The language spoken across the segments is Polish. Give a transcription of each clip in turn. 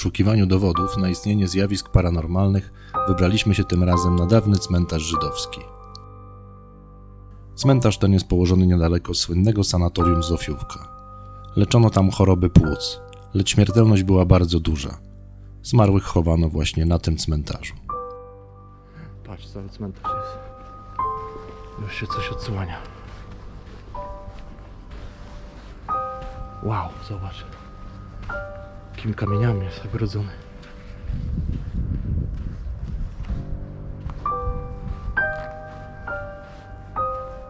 Poszukiwaniu dowodów na istnienie zjawisk paranormalnych wybraliśmy się tym razem na dawny cmentarz żydowski. Cmentarz ten jest położony niedaleko słynnego sanatorium Zofiówka. Leczono tam choroby płuc, lecz śmiertelność była bardzo duża. Zmarłych chowano właśnie na tym cmentarzu. Patrz, cały cmentarz jest. Już się coś odsłania. Wow, zobacz. Jakimi kamieniami jest ogrodzony.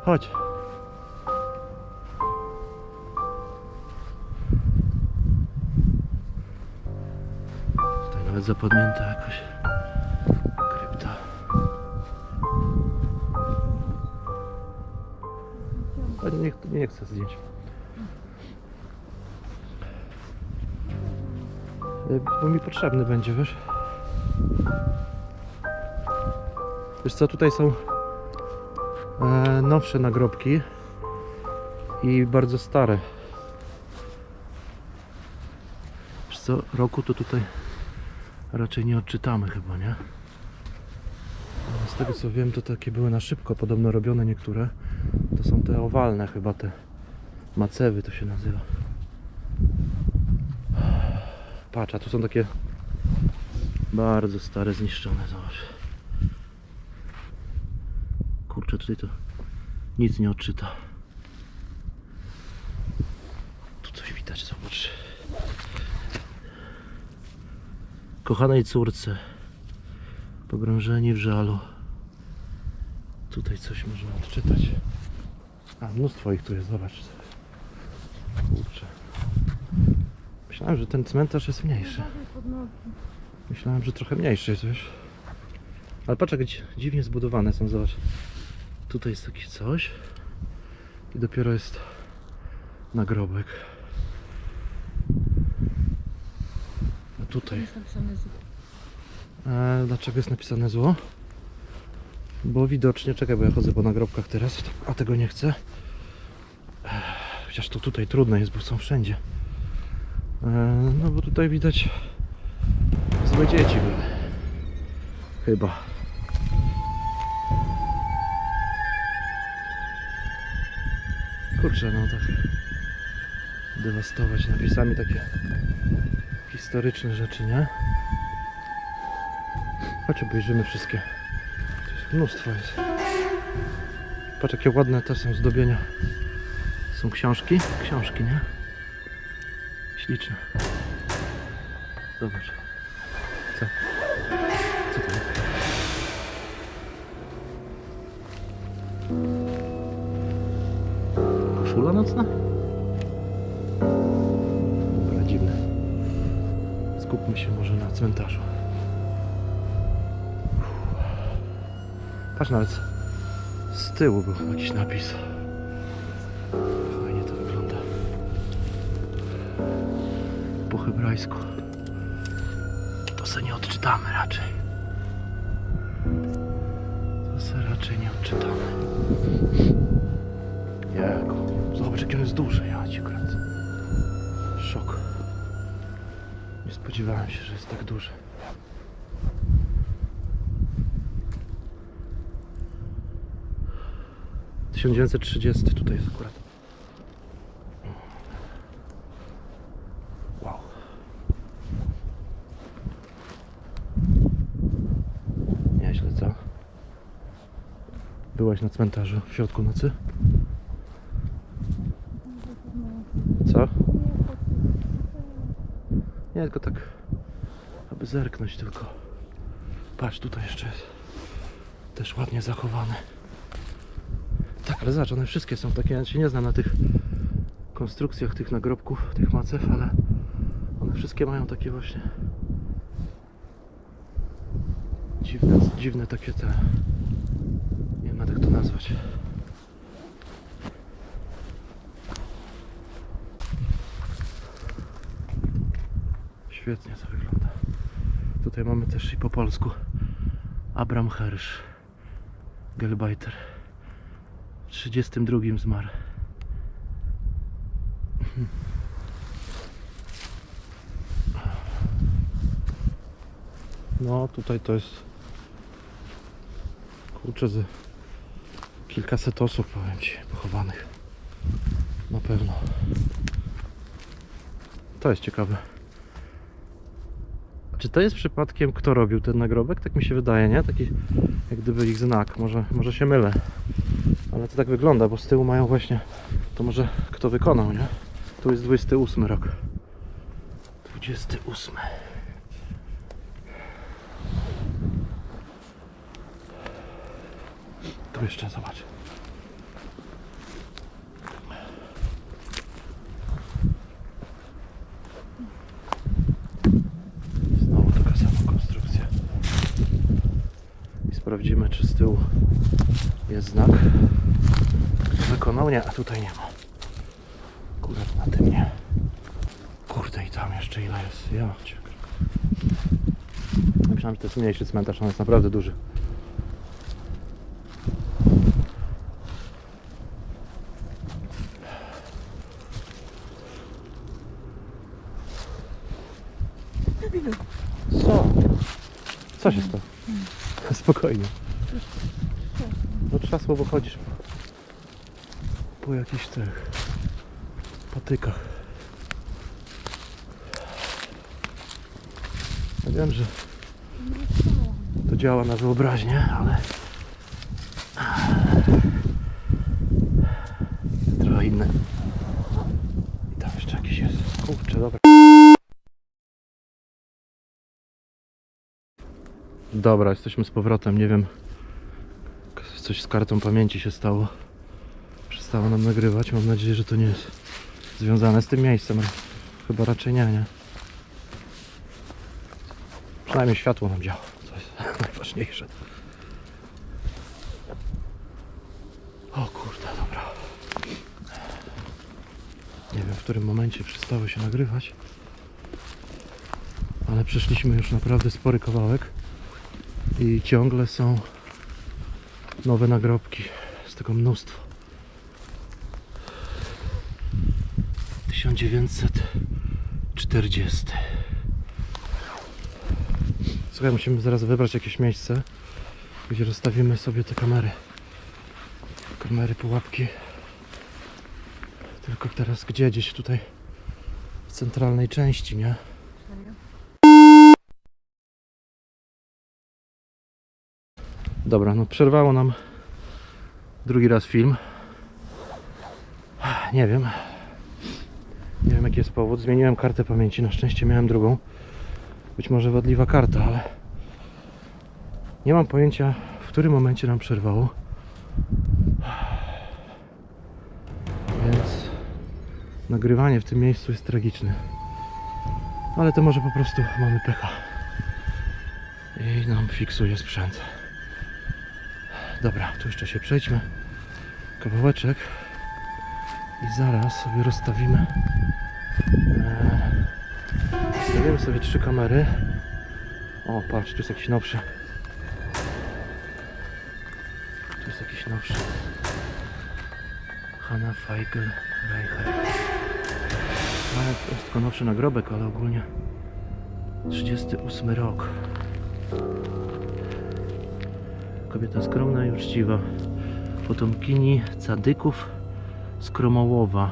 Chodź. Tutaj nawet zapadnięta jakoś krypta. Nie, nie chcę zdjęć. Bo mi potrzebny będzie, wiesz? Wiesz co, tutaj są e, nowsze nagrobki i bardzo stare. Wiesz co, roku to tutaj raczej nie odczytamy chyba, nie? No, Z tego co wiem, to takie były na szybko podobno robione niektóre. To są te owalne chyba te macewy to się nazywa. Patrz, a tu są takie bardzo stare, zniszczone, zobacz. Kurczę, tutaj to nic nie odczyta. Tu coś widać, zobacz. Kochanej córce, pogrążeni w żalu. Tutaj coś można odczytać. A, mnóstwo ich tu jest, zobacz. Kurczę. Myślałem, że ten cmentarz jest mniejszy. Myślałem, że trochę mniejszy jest, wiesz. Ale patrz, jak dzi- dziwnie zbudowane są, zobacz. Tutaj jest takie coś. I dopiero jest nagrobek. A tutaj. E, dlaczego jest napisane zło? Bo widocznie, czekaj, bo ja chodzę po nagrobkach teraz, a tego nie chcę. Chociaż to tutaj trudne jest, bo są wszędzie. E, no bo tutaj widać złe dzieci były. Chyba. Kurczę, no tak dewastować napisami takie historyczne rzeczy, nie? Chodź obejrzymy wszystkie. Jest mnóstwo jest. Patrz jakie ładne te są zdobienia. Są książki? Książki, nie? Śliczne. Zobacz. Co? Co to jest? Koszula nocna? Dobra, dziwne. Skupmy się może na cmentarzu. Patrz nawet z tyłu był jakiś napis. To se nie odczytamy raczej. To se raczej nie odczytamy. Jego. Zobacz jaki on jest duży, ja ci kręcę. Szok. Nie spodziewałem się, że jest tak duży. Tysiąc dziewięćset tutaj jest akurat. Wow. Nieźle, co? Byłaś na cmentarzu w środku nocy? Co? Nie, tylko tak, aby zerknąć tylko. Patrz, tutaj jeszcze jest też ładnie zachowane. Tak, ale zobacz, one wszystkie są takie, ja się nie znam na tych konstrukcjach tych nagrobków, tych macew, ale one wszystkie mają takie właśnie dziwne, dziwne takie te, jak to nazwać. Świetnie to wygląda. Tutaj mamy też i po polsku Abram Hersz, Gelbajter. W 32 zmarł. No tutaj to jest kurczę kilkaset osób powiem Ci pochowanych. Na pewno. To jest ciekawe. Czy to jest przypadkiem kto robił ten nagrobek? Tak mi się wydaje, nie? Taki jak gdyby ich znak. Może, może się mylę. Ale to tak wygląda, bo z tyłu mają właśnie to może kto wykonał, nie? Tu jest 28 rok. 28. Tu jeszcze zobacz. Znowu taka sama konstrukcja. I sprawdzimy, czy z tyłu jest znak. Wykonał? Nie, a tutaj nie ma. Akurat na tym nie. Kurde, i tam jeszcze ile jest? Ja Myślałem, że to jest mniejszy cmentarz, on jest naprawdę duży. Co się stało? Spokojnie. No trzasło, bo chodzisz po, po jakichś tych patykach. Ja wiem, że to działa na wyobraźnię, ale trochę inne. I tam jeszcze jakiś jest. Kurczę, dobra. Dobra, jesteśmy z powrotem. Nie wiem, coś z kartą pamięci się stało. Przestało nam nagrywać. Mam nadzieję, że to nie jest związane z tym miejscem. Chyba raczej nie, nie. Przynajmniej światło nam działa. To jest najważniejsze. O kurde, dobra. Nie wiem, w którym momencie przestały się nagrywać. Ale przeszliśmy już naprawdę spory kawałek. I ciągle są nowe nagrobki. Z tego mnóstwo. 1940. Słuchaj, musimy zaraz wybrać jakieś miejsce, gdzie rozstawimy sobie te kamery. Kamery, pułapki. Tylko teraz gdzie? Gdzieś tutaj w centralnej części, nie? Dobra, no przerwało nam drugi raz film. Nie wiem. Nie wiem jaki jest powód. Zmieniłem kartę pamięci. Na szczęście miałem drugą. Być może wadliwa karta, ale nie mam pojęcia w którym momencie nam przerwało. Więc nagrywanie w tym miejscu jest tragiczne. Ale to może po prostu mamy pecha. I nam fiksuje sprzęt. Dobra, tu jeszcze się przejdźmy. Kawałeczek. I zaraz sobie rozstawimy. Eee, Rozstawimy sobie trzy kamery. O, patrz, tu jest jakiś nowszy. Tu jest jakiś nowszy. Hanna Feigl Reicher. Ale to jest tylko nowszy nagrobek, ale ogólnie 38 rok. Kobieta skromna i uczciwa. Potomkini cadyków z Kromołowa,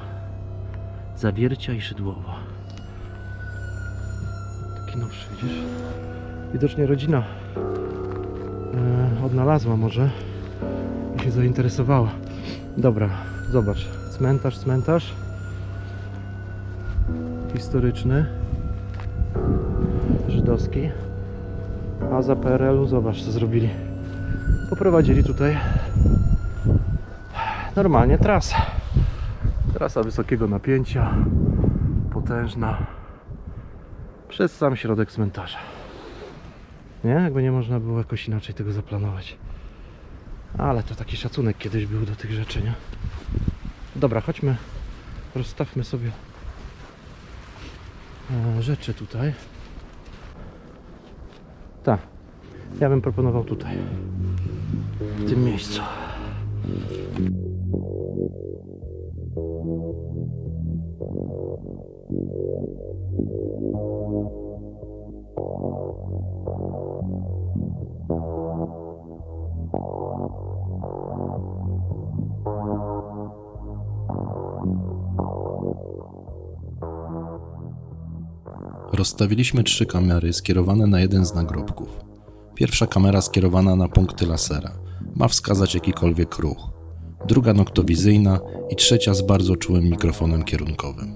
Zawiercia i Szydłowa. Taki nowszy, widzisz? Widocznie rodzina e, odnalazła może i się zainteresowała. Dobra, zobacz. Cmentarz, cmentarz. Historyczny. Żydowski. A za PRL-u zobacz co zrobili. Poprowadzili tutaj normalnie trasę. Trasa wysokiego napięcia, potężna, przez sam środek cmentarza. Nie? Jakby nie można było jakoś inaczej tego zaplanować. Ale to taki szacunek kiedyś był do tych rzeczy, nie? Dobra, chodźmy, rozstawmy sobie e, rzeczy tutaj. Tak, ja bym proponował tutaj, w tym miejscu. Rozstawiliśmy trzy kamery skierowane na jeden z nagrobków. Pierwsza kamera skierowana na punkty lasera ma wskazać jakikolwiek ruch. Druga noktowizyjna i trzecia z bardzo czułym mikrofonem kierunkowym.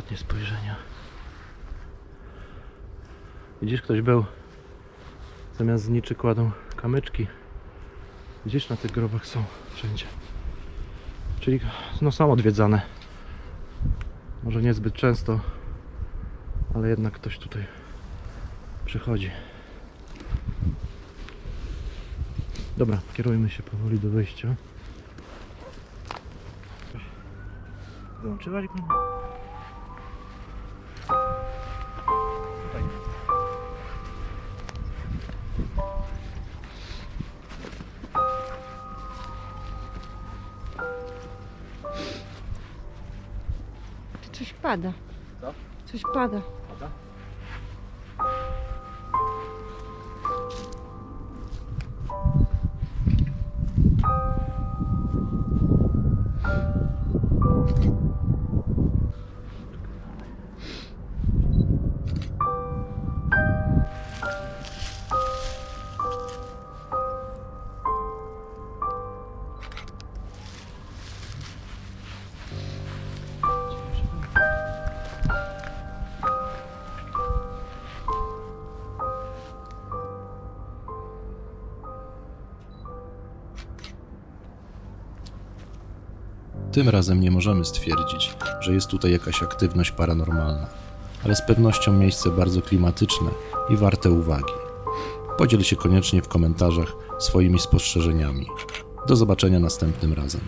Ostatnie spojrzenia. Widzisz, ktoś był. Zamiast zniczy kładą kamyczki. Gdzieś na tych grobach są wszędzie. Czyli no są odwiedzane. Może niezbyt często, ale jednak ktoś tutaj przychodzi. Dobra, kierujmy się powoli do wyjścia. Wyłączyłaś go? Coś pada. Co? Coś pada. Tym razem nie możemy stwierdzić, że jest tutaj jakaś aktywność paranormalna, ale z pewnością miejsce bardzo klimatyczne i warte uwagi. Podziel się koniecznie w komentarzach swoimi spostrzeżeniami. Do zobaczenia następnym razem.